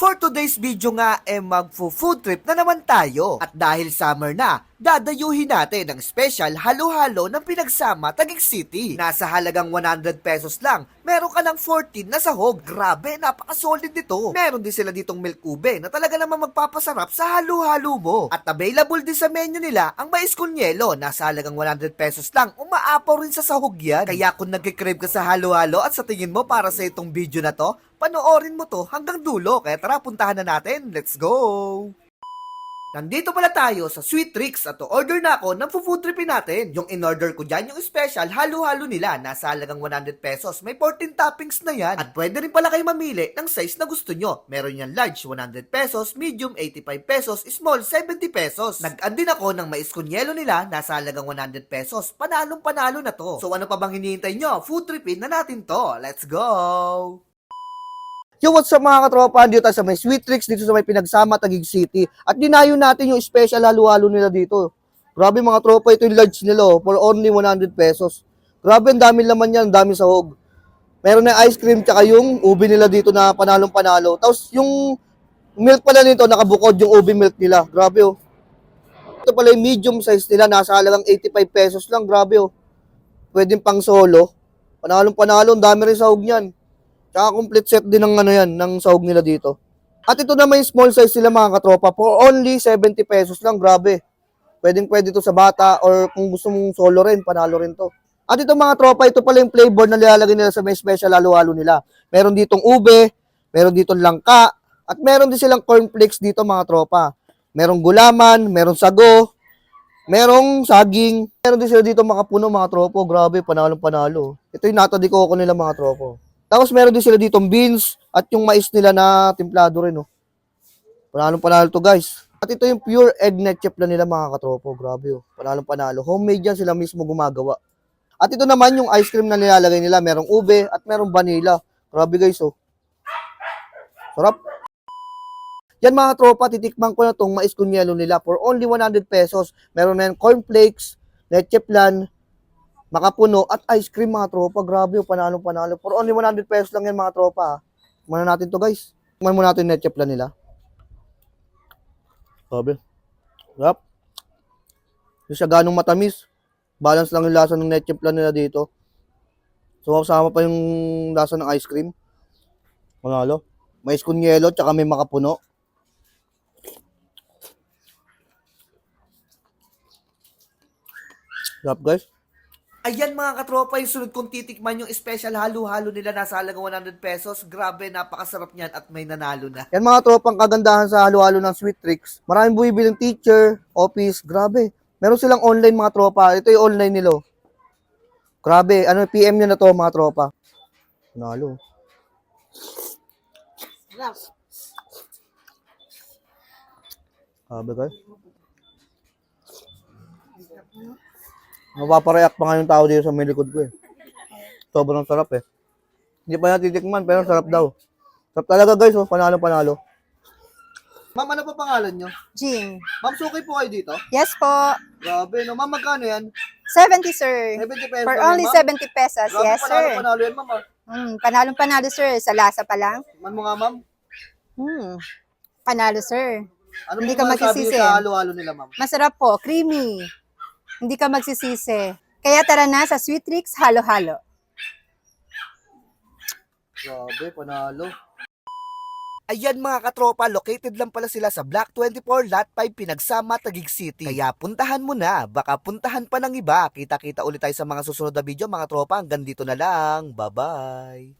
For today's video nga, eh magfo-food trip na naman tayo. At dahil summer na, dadayuhin natin ng special halo-halo ng pinagsama Taguig City. Nasa halagang 100 pesos lang, meron ka ng 14 na sahog. Grabe, napaka-solid nito. Meron din sila ditong milk ube na talaga naman magpapasarap sa halo-halo mo. At available din sa menu nila ang mais con yelo. Nasa halagang 100 pesos lang, umaapaw rin sa sahog yan. Kaya kung nagkikrave ka sa halo-halo at sa tingin mo para sa itong video na to, panoorin mo to hanggang dulo. Kaya tara, puntahan na natin. Let's go! Nandito pala tayo sa Sweet Tricks at order na ako ng food tripin natin. Yung in-order ko dyan, yung special, halo-halo nila. Nasa halagang 100 pesos. May 14 toppings na yan. At pwede rin pala kayo mamili ng size na gusto nyo. Meron yan large, 100 pesos, medium, 85 pesos, small, 70 pesos. Nag-add din ako ng mais con yelo nila. Nasa halagang 100 pesos. Panalong panalo na to. So ano pa bang hinihintay nyo? Food tripin na natin to. Let's go! Yo, what's up mga katropa? Dito tayo sa may Sweet Tricks dito sa may pinagsama Taguig City. At dinayo natin yung special halo-halo nila dito. Grabe mga tropa, ito yung large nila oh, for only 100 pesos. Grabe, ang dami laman yan, ang dami sahog. Meron na ice cream tsaka yung ubi nila dito na panalong panalo. Tapos yung milk pala nito, nakabukod yung ubi milk nila. Grabe oh. Ito pala yung medium size nila, nasa halagang 85 pesos lang. Grabe oh. Pwedeng pang solo. Panalong panalo, ang dami rin sahog niyan. Tsaka complete set din ng ano yan, ng sahog nila dito. At ito naman yung small size sila mga katropa. For only 70 pesos lang, grabe. Pwedeng pwede to sa bata or kung gusto mong solo rin, panalo rin to. At ito mga tropa, ito pala yung flavor na nilalagay nila sa may special halo-halo nila. Meron ditong ube, meron ditong langka, at meron din silang cornflakes dito mga tropa. Merong gulaman, merong sago, merong saging. Meron din sila dito makapuno mga tropo. Grabe, panalong panalo. Ito yung nata di ko nila mga tropo. Tapos meron din sila ditong beans at yung mais nila na timplado rin, oh. Panalong panalo to, guys. At ito yung pure egg net chip na nila, mga katropo. Grabe, oh. Panalong panalo. Homemade yan sila mismo gumagawa. At ito naman yung ice cream na nilalagay nila. Merong ube at merong vanilla. Grabe, guys, oh. Sarap. Yan mga tropa, titikman ko na tong mais con yelo nila for only 100 pesos. Meron na yan cornflakes, leche plan, makapuno at ice cream mga tropa. Grabe yung panalo panalo. For only 100 pesos lang yan mga tropa. Tikman na natin to guys. Tikman mo natin leche plan nila. Grabe. Sarap. Yung siya ganong matamis. Balance lang yung lasa ng leche plan nila dito. So kasama pa yung lasa ng ice cream. Panalo. May con yelo tsaka may makapuno. Sarap guys. Ayan mga katropa, yung sunod kong titikman yung special halo-halo nila nasa halagang 100 pesos. Grabe, napakasarap niyan at may nanalo na. Yan mga tropang kagandahan sa halo-halo ng Sweet Tricks. Maraming bumibiling teacher, office, grabe. Meron silang online mga tropa. Ito yung online nila. oh. Grabe, ano PM nyo na to mga tropa. Nalo. Grabe guys. Mapapareact pa nga yung tao dito sa may likod ko eh. Sobrang sarap eh. Hindi pa natitikman pero sarap daw. Sarap talaga guys oh, panalo panalo. Ma'am, ano pa pangalan nyo? Jing. Ma'am, sukay po kayo dito? Yes po. Grabe, no? Ma'am, magkano yan? 70, sir. 70 pesos For yan, only ma'am? 70 pesos. Grabe, yes, panalo, sir. panalo yan, ma'am. ah. Hmm, panalong panalo, sir. Sa lasa pa lang. Man mo nga, ma'am. Hmm. Panalo, sir. Ano Hindi ka masasabi magsisisi. niyo sa halo-halo nila, ma'am? Masarap po. Creamy. Hindi ka magsisisi. Kaya tara na sa Sweet Tricks Halo-Halo. Grabe, panalo. Ayan mga katropa, located lang pala sila sa Block 24, Lot 5, Pinagsama, Taguig City. Kaya puntahan mo na, baka puntahan pa ng iba. Kita-kita ulit tayo sa mga susunod na video mga tropa. Hanggang dito na lang. Bye-bye.